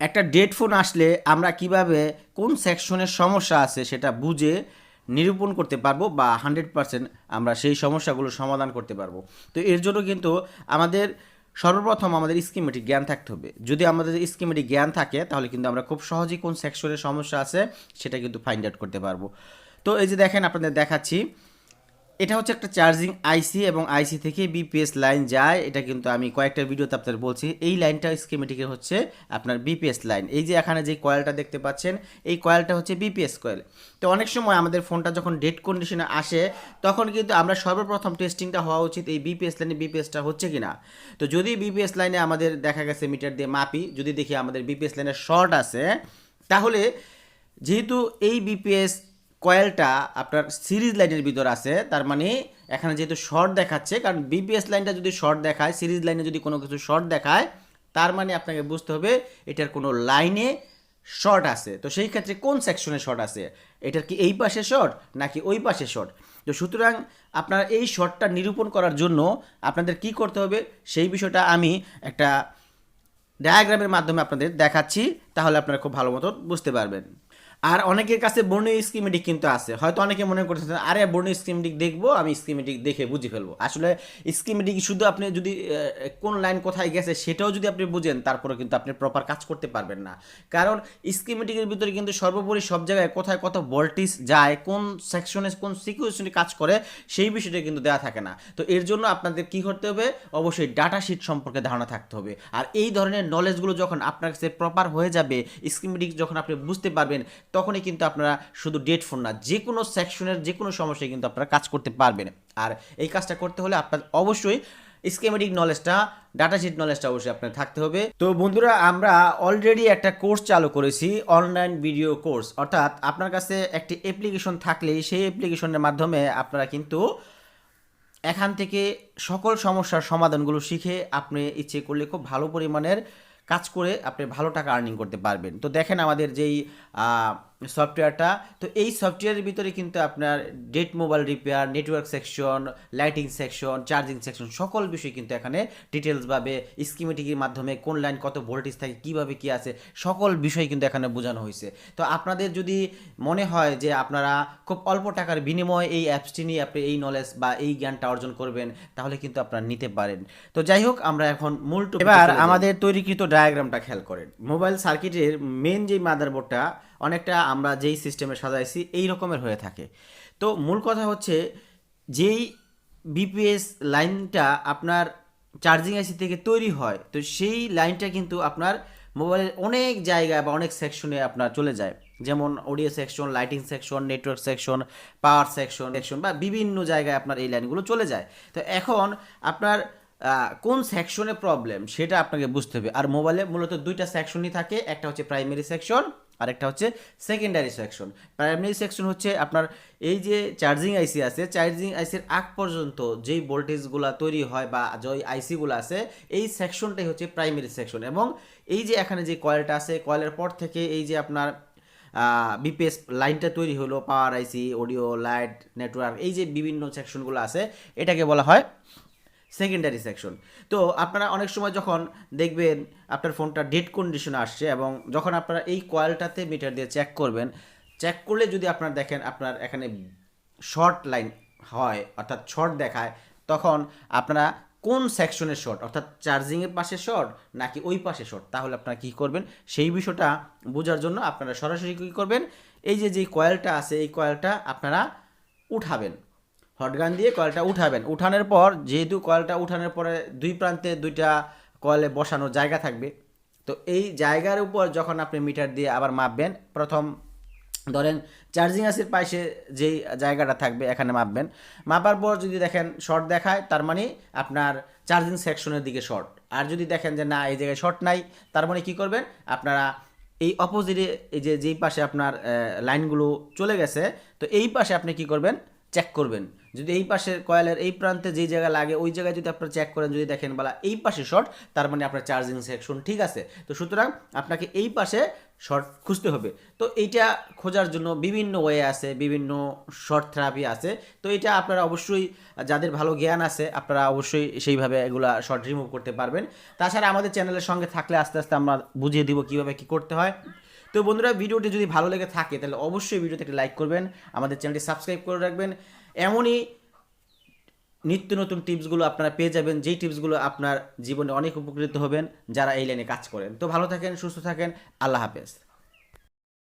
একটা dead phone আসলে আমরা কীভাবে, কোন সেকশনের সমস্যা আছে সেটা বুঝে নিরূপণ করতে পারব বা হান্ড্রেড পার্সেন্ট আমরা সেই সমস্যাগুলো সমাধান করতে পারব। তো এর জন্য কিন্তু আমাদের সর্বপ্রথম আমাদের স্কিমেটিক জ্ঞান থাকতে হবে। যদি আমাদের স্কিমেটিক জ্ঞান থাকে, তাহলে কিন্তু আমরা খুব সহজেই কোন সেকশনের সমস্যা আছে সেটা কিন্তু ফাইন্ড আউট করতে পারব। তো এই যে দেখেন আপনাদের দেখাচ্ছি এটা হচ্ছে একটা চার্জিং আইসি এবং আইসি থেকে বিপিএস লাইন যায়। এটা কিন্তু আমি কয়েকটা ভিডিওতে আপনাদের বলছি। এই লাইনটা স্কিমেটিকের হচ্ছে আপনার বিপিএস লাইন এই যে এখানে যে কয়েলটা দেখতে পাচ্ছেন, এই কয়েলটা হচ্ছে বিপিএস কয়েল তো অনেক সময় আমাদের ফোনটা যখন ডেড কন্ডিশনে আসে, তখন কিন্তু আমরা সর্বপ্রথম টেস্টিংটা হওয়া উচিত এই বিপিএস লাইনে বিপিএসটা হচ্ছে কি না তো যদি বিপিএস লাইনে আমাদের দেখা গেছে মিটার দিয়ে মাপি, যদি দেখি আমাদের বিপিএস লাইনে শর্ট আছে, তাহলে যেহেতু এই বিপিএস কয়েলটা আপনার সিরিজ লাইনের ভিতর আছে, তার মানে এখানে যেহেতু শর্ট দেখাচ্ছে, কারণ বিপিএস লাইনটা যদি শর্ট দেখায়, সিরিজ লাইনে যদি কোনো কিছু শর্ট দেখায়, তার মানে আপনাকে বুঝতে হবে এটার কোনো লাইনে শর্ট আছে। তো সেই ক্ষেত্রে কোন সেকশনে শর্ট আছে? এটার কি এই পাশে শর্ট নাকি ওই পাশে শর্ট? তো সুতরাং আপনারা এই শর্টটা নিরূপণ করার জন্য আপনাদের কি করতে হবে? সেই বিষয়টা আমি একটা ডায়াগ্রামের মাধ্যমে আপনাদের দেখাচ্ছি, তাহলে আপনারা খুব ভালো মতো বুঝতে পারবেন। আর অনেকের কাছে বর্ণীয় স্কিমেটিক কিন্তু আছে। হয়তো অনেকে মনে করতেছেন আরে বর্ণীয় স্কিমেটিক দেখব, আমি স্কিমেটিক দেখে বুঝে ফেলব। আসলে স্কিমেটিক শুধু আপনি যদি কোন লাইন কোথায় গেছে সেটাও যদি আপনি বুঝেন, তারপরে কিন্তু আপনি প্রপার কাজ করতে পারবেন না। কারণ স্কিমেটিকের ভিতরে কিন্তু সর্বোপরি সব জায়গায় কোথায় কত ভোল্টেজ যায়, কোন সেকশনে কোন সিকুয়েশনে কাজ করে, সেই বিষয়টা কিন্তু দেওয়া থাকে না। তো এর জন্য আপনাদের কি করতে হবে? অবশ্যই ডাটা শিট সম্পর্কে ধারণা থাকতে হবে। আর এই ধরনের নলেজগুলো যখন আপনার কাছে প্রপার হয়ে যাবে স্কিমেটিক যখন আপনি বুঝতে পারবেন তখনই কিন্তু আপনারা শুধু ডেট ফোন না যে কোনো সেকশনের যে কোনো সমস্যায় কিন্তু আপনারা কাজ করতে পারবেন। আর এই কাজটা করতে হলে আপনার অবশ্যই স্কেমেটিক নলেজটা ডাটা শিট নলেজটা অবশ্যই আপনার থাকতে হবে। তো বন্ধুরা, আমরা অলরেডি একটা কোর্স চালু করেছি অনলাইন ভিডিও কোর্স অর্থাৎ আপনার কাছে একটি অ্যাপ্লিকেশন থাকলেই সেই অ্যাপ্লিকেশনের মাধ্যমে আপনারা কিন্তু এখান থেকে সকল সমস্যার সমাধানগুলো শিখে আপনি ইচ্ছে করলে খুব ভালো পরিমাণের কাজ করে আপনি ভালো টাকা আর্নিং করতে পারবেন। তো দেখেন আমাদের যেই সফটওয়্যারটা তো এই সফটওয়্যারের ভিতরে কিন্তু আপনার date mobile repair network section lighting section charging section সকল বিষয় কিন্তু এখানে ডিটেলসভাবে স্কিমেটিকের মাধ্যমে কোন লাইন কত ভোল্টেজ থাকে কীভাবে কী আছে সকল বিষয় কিন্তু এখানে বোঝানো হয়েছে। তো আপনাদের যদি মনে হয় যে আপনারা খুব অল্প টাকার বিনিময়ে এই অ্যাপসটি নিয়ে আপনি এই নলেজ বা এই জ্ঞানটা অর্জন করবেন তাহলে কিন্তু আপনারা নিতে পারেন। তো যাই হোক আমরা এখন মূল এবার আমাদের তৈরিকৃত ডায়াগ্রামটা খেয়াল করেন। মোবাইল সার্কিটের মেন যে মাদারবোর্ডটা অনেকটা আমরা যেই সিস্টেমে সাজাইছি, এই রকমের হয়ে থাকে। তো মূল কথা হচ্ছে, যেই বিপিএস লাইনটা আপনার চার্জিং আইসি থেকে তৈরি হয়, তো সেই লাইনটা কিন্তু আপনার মোবাইলের অনেক জায়গায় বা অনেক সেকশনে আপনার চলে যায়। যেমন audio section lighting section network section power section section বা বিভিন্ন জায়গায় আপনার এই লাইনগুলো চলে যায়। তো এখন আপনার কোন সেকশনে প্রবলেম সেটা আপনাকে বুঝতে হবে। আর মোবাইলে মূলত দুইটা সেকশনই থাকে, একটা হচ্ছে প্রাইমারি সেকশন আর একটা হচ্ছে সেকেন্ডারি সেকশন প্রাইমারি সেকশন হচ্ছে আপনার এই যে চার্জিং আইসি আছে চার্জিং আইসির আগ পর্যন্ত যেই ভোল্টেজগুলো তৈরি হয় বা যেই আইসিগুলো আছে, এই সেকশনটাই হচ্ছে প্রাইমারি সেকশন এবং এই যে এখানে যে কয়েলটা আছে কয়েলের পর থেকে এই যে আপনার বিপিএস লাইনটা তৈরি হলো power IC audio light network এই যে বিভিন্ন সেকশনগুলো আছে, এটাকে বলা হয় সেকেন্ডারি সেকশন তো আপনারা অনেক সময় যখন দেখবেন আপনার ফোনটা ডেড কন্ডিশনে আসছে এবং যখন আপনারা এই কয়েলটাতে মিটার দিয়ে চেক করবেন চেক করলে যদি আপনার দেখেন আপনার এখানে শর্ট লাইন হয়, অর্থাৎ শর্ট দেখায়, তখন আপনারা কোন সেকশনের শর্ট অর্থাৎ চার্জিংয়ের পাশে শর্ট নাকি ওই পাশে শর্ট তাহলে আপনারা কী করবেন? সেই বিষয়টা বোঝার জন্য আপনারা সরাসরি কী করবেন? এই যে যে কয়েলটা আছে, এই কয়েলটা আপনারা উঠাবেন। হটগান দিয়ে কয়েলটা উঠাবেন। উঠানোর পর, যেহেতু কয়েলটা উঠানোর পরে দুই প্রান্তে দুইটা কয়েলে বসানোর জায়গা থাকবে, তো এই জায়গার উপর যখন আপনি মিটার দিয়ে আবার মাপবেন, প্রথম ধরেন চার্জিং আসির পাশে যেই জায়গাটা থাকবে এখানে মাপবেন। মাপার পর যদি দেখেন শর্ট দেখায়, তার মানে আপনার চার্জিং সেকশনের দিকে শর্ট। আর যদি দেখেন যে না, এই জায়গায় শর্ট নাই, তার মানে কি করবেন? আপনারা এই অপোজিটে এই যে, যেই পাশে আপনার লাইনগুলো চলে গেছে, তো এই পাশে আপনি কি করবেন? চেক করবেন। যদি এই পাশের কয়েলের এই প্রান্তে যেই জায়গা লাগে, ওই জায়গায় যদি আপনারা চেক করেন, যদি দেখেন বলা এই পাশে শর্ট তার মানে আপনার চার্জিং সেকশন ঠিক আছে? তো সুতরাং আপনাকে এই পাশে শর্ট খুঁজতে হবে। তো এইটা খোঁজার জন্য বিভিন্ন ওয়ে আছে, বিভিন্ন শর্ট থেরাপি আছে। তো এটা আপনারা অবশ্যই, যাদের ভালো জ্ঞান আছে, আপনারা অবশ্যই সেইভাবে এগুলা শর্ট রিমুভ করতে পারবেন। তাছাড়া আমাদের চ্যানেলের সঙ্গে থাকলে আস্তে আস্তে আমরা বুঝিয়ে দিব কীভাবে কী করতে হয়। তো বন্ধুরা, ভিডিওটি যদি ভালো লেগে থাকে, তাহলে অবশ্যই ভিডিওতে একটি লাইক করবেন, আমাদের চ্যানেলটি সাবস্ক্রাইব করে রাখবেন। এমনই নিত্য নতুন টিপসগুলো আপনারা পেয়ে যাবেন, যেই টিপসগুলো আপনার জীবনে অনেক উপকৃত হবেন যারা এই লাইনে কাজ করেন। তো ভালো থাকেন, সুস্থ থাকেন, আল্লাহ হাফেজ।